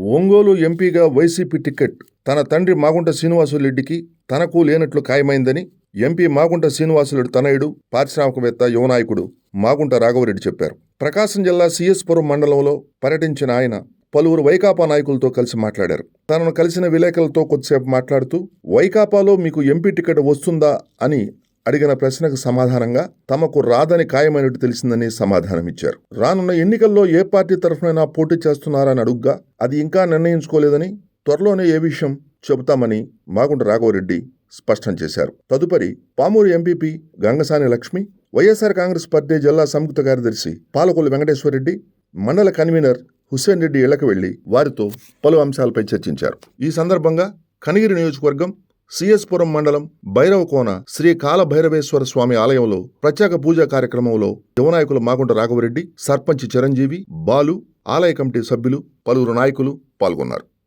ఒంగోలు ఎంపీగా YCP ticket తన తండ్రి మాగుంట శ్రీనివాసులరెడ్డికి తనకు లేనట్లు ఖాయమైందని ఎంపీ మాగుంట శ్రీనివాసులరెడ్డి తనయుడు పారిశ్రామికవేత్త యువనాయకుడు మాగుంట రాఘవరెడ్డి చెప్పారు. ప్రకాశం జిల్లా సిఎస్పురం మండలంలో పర్యటించిన ఆయన పలువురు వైకాపా నాయకులతో కలిసి మాట్లాడారు. తనను కలిసిన విలేకరులతో కొద్దిసేపు మాట్లాడుతూ వైకాపాలో మీకు ఎంపీ టికెట్ వస్తుందా? అని అడిగిన ప్రశ్నకు సమాధానంగా తమకు రాదని ఖాయమైనట్టు తెలిసిందని సమాధానమిచ్చారు. రానున్న ఎన్నికల్లో ఏ పార్టీ తరఫునైనా పోటీ చేస్తున్నారని అడుగ్గా అది ఇంకా నిర్ణయించుకోలేదని త్వరలోనే ఏ విషయం చెబుతామని మాగుంట రాఘవరెడ్డి స్పష్టం చేశారు. తదుపరి పామూరు ఎంపీపీ గంగసాని లక్ష్మి వైఎస్ఆర్ కాంగ్రెస్ పార్టీ జిల్లా సంయుక్త కార్యదర్శి పాలకొల్లు వెంకటేశ్వరరెడ్డి మండల కన్వీనర్ హుస్సేన్ రెడ్డి ఇళ్ళకు వెళ్ళి వారితో పలు అంశాలపై చర్చించారు. ఈ సందర్భంగా కనిగిరి నియోజకవర్గం సిఎస్పురం మండలం భైరవకోన శ్రీ కాలభైరవేశ్వర స్వామి ఆలయంలో ప్రత్యేక పూజా కార్యక్రమంలో యువనాయకులు మాగుంట రాఘవరెడ్డి సర్పంచ్ చిరంజీవి బాలు ఆలయ కమిటీ సభ్యులు పలువురు నాయకులు పాల్గొన్నారు.